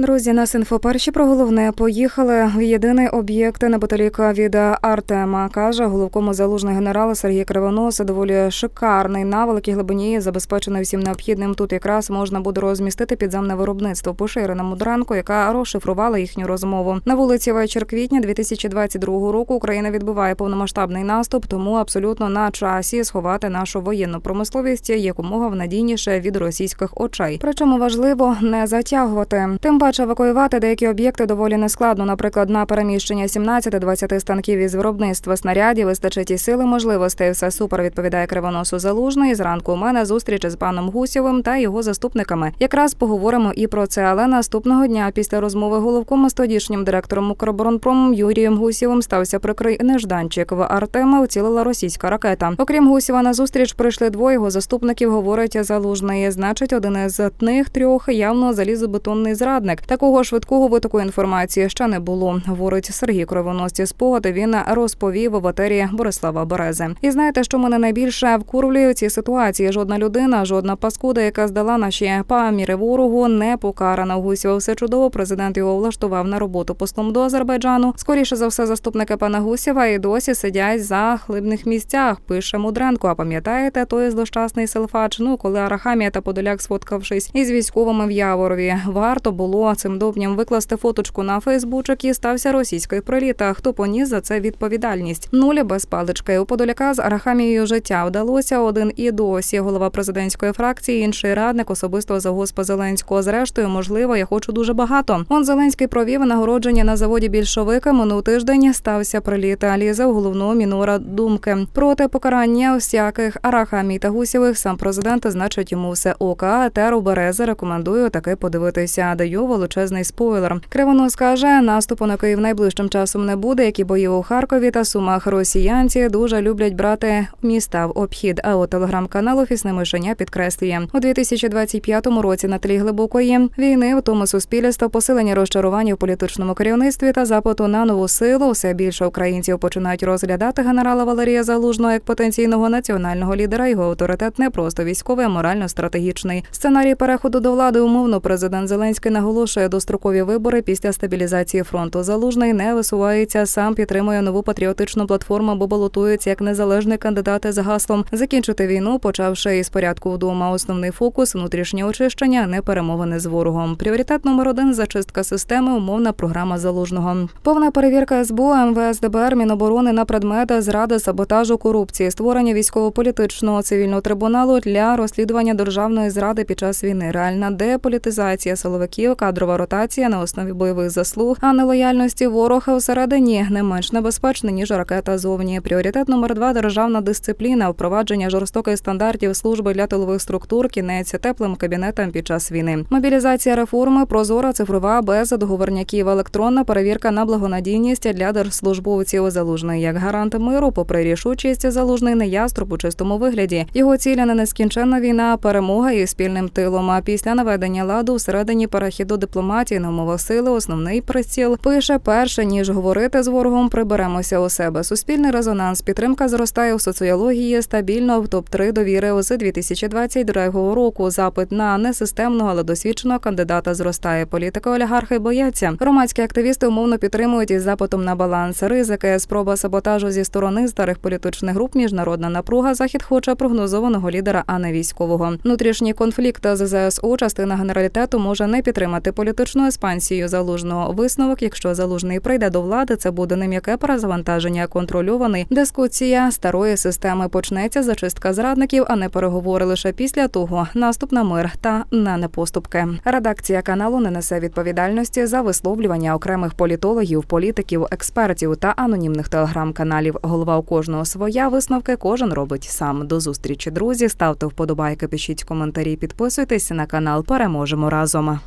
Друзі, нас інфо перші про головне поїхали єдиний об'єкт неподалік від Артема. каже головкому залужний генерал Сергій Кривонос. Доволі шикарний на великій глибині, забезпечений всім необхідним. Тут якраз можна буде розмістити підземне виробництво. Пише Ірина яка розшифрувала їхню розмову. На вулиці вечір квітня 2022 року Україна відбиває повномасштабний наступ, тому абсолютно на часі сховати нашу воєнну промисловість якомога в надійніше від російських очей. Причому важливо не затягувати. Тим паче евакуювати деякі об'єкти доволі нескладно. Наприклад, на переміщення 17-20 станків із виробництва снарядів вистачить і сили можливостей. Все супер відповідає кривоносу залужний. Зранку у мене зустріч з паном Гусєвим та його заступниками. Якраз поговоримо і про це. Але наступного дня, після розмови головкома з тодішнім директором Укроборонпрому Юрієм Гусєвим, стався прикрий нежданчик. В Артема уцілила російська ракета. Окрім Гусєва, на зустріч прийшли двоє його заступників. Говорить залужний. Значить, один із них трьох явно залізобетонний зрадник. Такого швидкого витоку інформації ще не було. Говорить Сергій Кривоносці спогади. Він розповів в етері Борислава Берези. І знаєте, що мене найбільше вкурвлює у цій ситуації? Жодна людина, жодна паскуда, яка здала наші паміри ворогу, не покарана. Гусєва все чудово. Президент його влаштував на роботу послом до Азербайджану. Скоріше за все, заступники пана Гусєва і досі сидять за хлибних місцях. Пише Мудренко. А пам'ятаєте, той злощасний селфач? Ну коли Арахамія та Подоляк сфоткавшись із військовими в Яворові, варто було цим довбням викласти фоточку на Фейсбучок і стався російський приліт. А хто поніс за це відповідальність? Нулі без палички. У Подоляка з Арахамією життя вдалося один і досі. Голова президентської фракції, інший радник особисто за госпа Зеленського. Зрештою, можливо, я хочу дуже багато. Он Зеленський провів нагородження на заводі більшовика. Минув тиждень стався приліт. Лізе в головну мінора думки проти покарання всяких арахамій та гусєвих. Сам президент значить йому все ока. Теру Берези рекомендую таки подивитися. Даю величезний спойлер. Кривонос каже, наступу на Київ найближчим часом не буде. Як і бої у Харкові та Сумах росіянці дуже люблять брати міста в обхід. А у телеграм-канал Офісне мишеня підкреслює у 2025 році на тлі глибокої війни в тому суспільства посилення розчарування в політичному керівництві та запиту на нову силу. Все більше українців починають розглядати генерала Валерія Залужного як потенційного національного лідера. Його авторитет не просто військовий, а морально-стратегічний. Сценарій переходу до влади умовно президент Зеленський наголошує дострокові вибори після стабілізації фронту. Залужний не висувається. Сам підтримує нову патріотичну платформу, бо балотується як незалежний кандидат з гаслом закінчити війну, почавши із порядку вдома. Основний фокус внутрішнє очищення, не перемовини з ворогом. Пріоритет номер один зачистка системи. Умовна програма залужного. Повна перевірка СБУ, МВС, ДБР, Міноборони на предмети зради, саботажу, корупції, створення військово-політичного цивільного трибуналу для розслідування державної зради під час війни. Реальна деполітизація силовиків, кадрова ротація на основі бойових заслуг, а нелояльності ворога всередині не менш небезпечна ніж ракета зовні. Пріоритет номер два державна дисципліна, впровадження жорстоких стандартів служби для тилових структур, кінець теплим кабінетам під час війни. Мобілізація реформи, прозора, цифрова, без договорняків, електронна перевірка на благонадійність для держслужбовців залужний як гарант миру, попри рішучість залужний не яструб у чистому вигляді. Його ціля не нескінченна війна, перемога і спільним тилом. А після наведення ладу всередині перехіду дипломатії на умовах сили основний приціл пише перше ніж говорити з ворогом. Приберемося у себе. Суспільний резонанс. Підтримка зростає у соціології стабільно в топ 3 довіри з 2022 року. Запит на несистемного, але досвідченого кандидата зростає. Політика олігархи бояться. Громадські активісти умовно підтримують із запитом на баланс. Ризики, спроба саботажу зі сторони старих політичних груп. Міжнародна напруга. Захід хоче прогнозованого лідера, а не військового. Внутрішній конфлікт з ЗСУ. Частина генералітету може не підтримати політичну еспансію залужного висновок. Якщо залужний прийде до влади, це буде не м'яке перезавантаження, а контрольований дискусія старої системи. Почнеться зачистка зрадників, а не переговори лише після того. Наступ на мир та на непоступки. Редакція каналу не несе відповідальності за висловлювання окремих політологів, політиків, експертів та анонімних телеграм-каналів. Голова у кожного своя висновки кожен робить сам. До зустрічі, друзі. Ставте вподобайки, пишіть коментарі, підписуйтесь на канал. Переможемо разом.